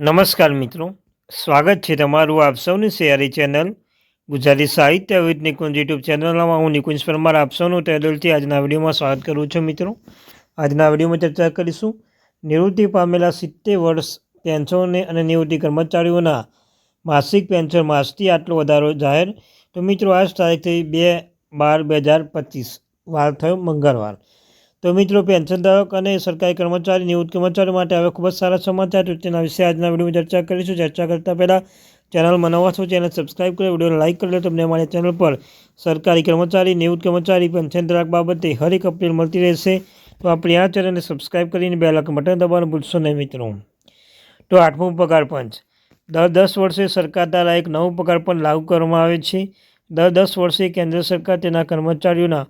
નમસ્કાર મિત્રો. સ્વાગત છે તમારું આપ સૌની શેરી ચેનલ ગુજરાતી સાહિત્ય વિથ નિકુંજ યુટ્યુબ ચેનલમાં. હું નિકુંજ પરમાર, આપ સૌનું તહેદલથી આજના વિડીયોમાં સ્વાગત કરું છું મિત્રો. આજના વિડીયોમાં ચર્ચા કરીશું નિવૃત્તિ પામેલા સિત્તેર વર્ષ પેન્શનને અને નિવૃત્તિ કર્મચારીઓના માસિક પેન્શન માસથી આટલો વધારો જાહેર. તો મિત્રો, આજ તારીખથી બે બાર બે હજાર પચીસ. વાર થયો મંગળવાર. તો મિત્રો પેન્શનધારક અને સરકારી કર્મચારી નિવૃત્ત કર્મચારીઓ માટે હવે ખૂબ જ સારા સમાચાર તો તેના વિશે આજના વિડીયોમાં ચર્ચા કરીશું. ચર્ચા કરતાં પહેલાં ચેનલ નવા છો, ચેનલ સબસ્ક્રાઈબ કરો, વિડીયોને લાઇક કરી તમને અમારી ચેનલ પર સરકારી કર્મચારી, નિવૃત્ત કર્મચારી પેન્શનધારક બાબતે હરેક અપડેટ મળતી રહેશે. તો આપણી આ ચેનલને સબસ્ક્રાઈબ કરીને બે લાખ બટન દબાવવાનું ભૂલશો નહીં મિત્રો. તો આઠમું પગાર પંચ. દર દસ વર્ષે સરકાર દ્વારા એક નવું પગાર પણ લાગુ કરવામાં આવે છે. દર દસ વર્ષે કેન્દ્ર સરકાર તેના કર્મચારીઓના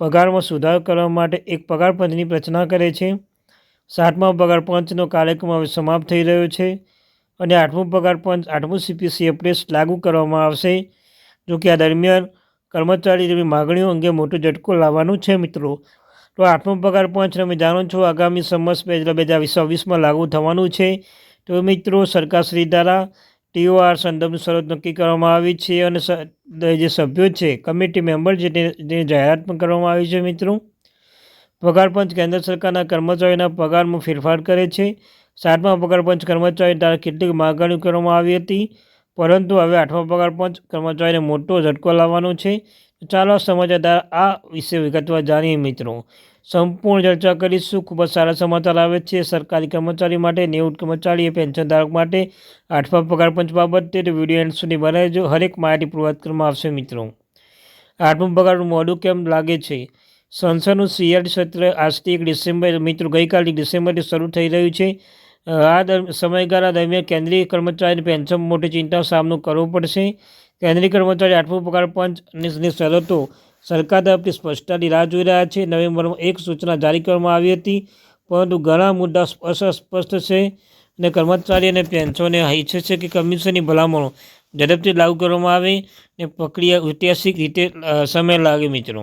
પગારમાં સુધારો કરવા માટે એક પગાર પંચની રચના કરે છે. સાતમા પગાર પંચનો કાર્યક્રમ હવે સમાપ્ત થઈ રહ્યો છે અને આઠમું પગાર પંચ આઠમું સીપીસી એપ્રેસ લાગુ કરવામાં આવશે. જો કે આ દરમિયાન કર્મચારી તેમની માગણીઓ અંગે મોટો ઝટકો લાવવાનું છે મિત્રો. તો આઠમું પગાર પંચ તમે જાણો છો આગામી સમસ બે હજાર ચોવીસમાં લાગુ થવાનું છે. તો મિત્રો સરકારશ્રી દ્વારા ટીઓઆર સંદર્ભ શરત નક્કી કરવામાં આવી છે અને જે સભ્યો છે, કમિટી મેમ્બર છે તેની જાહેરાત પણ કરવામાં આવી છે મિત્રો. પગાર પંચ કેન્દ્ર સરકારના કર્મચારીઓના પગારમાં ફેરફાર કરે છે. સાતમા પગાર પંચ કર્મચારી દ્વારા કેટલીક માગણીઓ કરવામાં આવી હતી. પરંતુ હવે આઠમા પગાર પંચ કર્મચારીને મોટો ઝટકો લાવવાનો છે. ચાલો સમાચાર આ વિશે વિગતવાર જાણીએ મિત્રો. સંપૂર્ણ ચર્ચા કરીશું. ખૂબ જ સારા સમાચાર આવે છે. સરકારી કર્મચારી માટે નેવું કર્મચારી પેન્શન ધારક માટે આઠમા પગાર પંચ બાબતે વીડિયો એન્ડ સુધી બનાવજો હરેક માહિતી પૂર્વત કરવામાં આવશે મિત્રો. આઠમું પગારનું મોડું કેમ લાગે છે? સંસદનું સીઆરટી સત્ર આજથી એક ડિસેમ્બર, મિત્રો, ગઈકાલથી ડિસેમ્બરથી શરૂ થઈ રહ્યું છે. આ સમયગાળા દરમિયાન કેન્દ્રીય કર્મચારીને પેન્શન મોટી ચિંતાનો સામનો કરવો પડશે. કેન્દ્રીય કર્મચારી આઠમું પગાર પંચની શરતો સરકાર તરફથી સ્પષ્ટતાની રાહ જોઈ રહ્યા છે. નવેમ્બરમાં એક સૂચના જારી કરવામાં આવી હતી, પરંતુ ઘણા મુદ્દા અસ્પષ્ટ છે અને કર્મચારી અને પેન્શનને ઈચ્છે છે કે કમિશનની ભલામણો ઝડપથી લાગુ કરવામાં આવે ને પ્રક્રિયા ઐતિહાસિક રીતે સમય લાગે મિત્રો.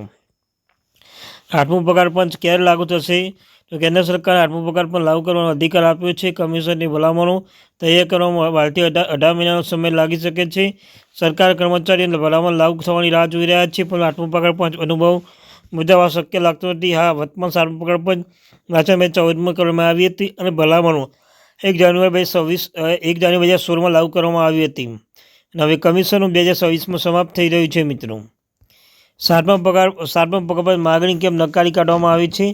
આઠમું પગાર પંચ ક્યારે લાગુ થશે? તો કેન્દ્ર સરકારે આઠમો પગાર પણ લાગુ કરવાનો અધિકાર આપ્યો છે. કમિશનની ભલામણો તૈયાર કરવામાં ભારતીય અઢાર મહિનાનો સમય લાગી શકે છે. સરકાર કર્મચારીઓને ભલામણ લાગુ થવાની રાહ જોઈ રહ્યા છે, પણ આઠમો પગાર પંચ અનુભવ મુજબ આ શક્ય લાગતો નથી. હા, વર્તમાન સાતમો પગાર પણ નાચા બે ચૌદમાં કરવામાં આવી હતી અને ભલામણો એક જાન્યુઆરી બે છવ્વીસ એક જાન્યુઆરી બે હજાર સોળમાં લાગુ કરવામાં આવી હતી. અને હવે કમિશનનું બે હજાર છવ્વીસમાં સમાપ્ત થઈ રહ્યું છે, મિત્રો. સાતમા પગાર સાતમા પગાર પર માગણી કેમ નકારી કાઢવામાં આવી છે?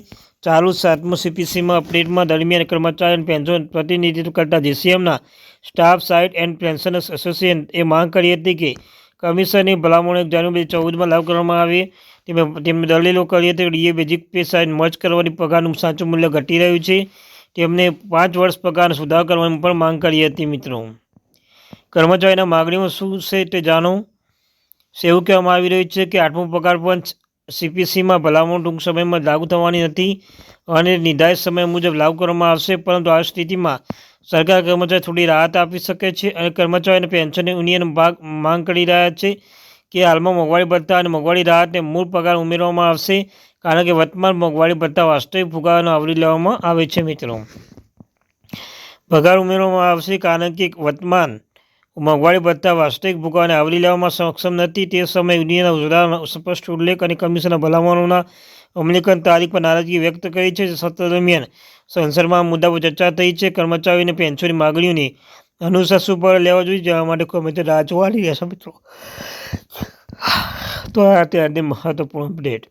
ચાલુ સાતમું સીપીસીમાં અપડેટમાં દરમિયાન કર્મચારી અને પેન્શન પ્રતિનિધિત્વ કરતા જીસીએમના staff site and pension association એ માંગ કરી હતી કે કમિશનની ભલામણો એક જાન્યુઆરી ચૌદમાં લાગુ કરવામાં આવે. તેમણે દલીલો કરી હતી DA basic pay site merge કરવાની પગારનું સાચું મૂલ્ય ઘટી રહ્યું છે. તેમને પાંચ વર્ષ પગાર સુધાર કરવાની પણ માંગ કરી હતી મિત્રો. કર્મચારીના માગણીઓ શું છે તે જાણો. એવું કહેવામાં આવી રહ્યું છે કે આઠમું પગાર પંચ સીપીસીમાં ભલામણ ટૂંક સમયમાં લાગુ થવાની નથી અને નિર્ધારિત સમય મુજબ લાગુ કરવામાં આવશે, પરંતુ આ સ્થિતિમાં સરકાર કર્મચારી થોડી રાહત આપી શકે છે અને કર્મચારીઓને પેન્શન યુનિયન ભાગ માંગ કરી રહ્યા છે કે હાલમાં મોંઘવારી ભથ્થા અને મોંઘવારી રાહતને મૂળ પગાર ઉમેરવામાં આવશે, કારણ કે વર્તમાન મોંઘવારી ભથ્થા વાસ્તવિક ફુગાવાનો આવરી લેવામાં આવે છે મિત્રો. પગાર ઉમેરવામાં આવશે કારણ કે વર્તમાન મોંઘવારી ભથ્થા વાસ્તવિક ભૂગાને આવરી લેવામાં સક્ષમ નથી. તે સમયે યુનિયનના ઉદાહરણ સ્પષ્ટ ઉલ્લેખ અને કમિશનના ભલામણોના અમલીકરણ તારીખ પર નારાજગી વ્યક્ત કરી છે. સત્ર દરમિયાન સંસદમાં મુદ્દા પર ચર્ચા થઈ છે. કર્મચારીઓને પેન્શનની માગણીઓની અનુસાર પર લેવા જોઈએ. જવા માટે કોઈ રાહ જોવાની છે મિત્રો. તો આ અત્યારની મહત્વપૂર્ણ અપડેટ.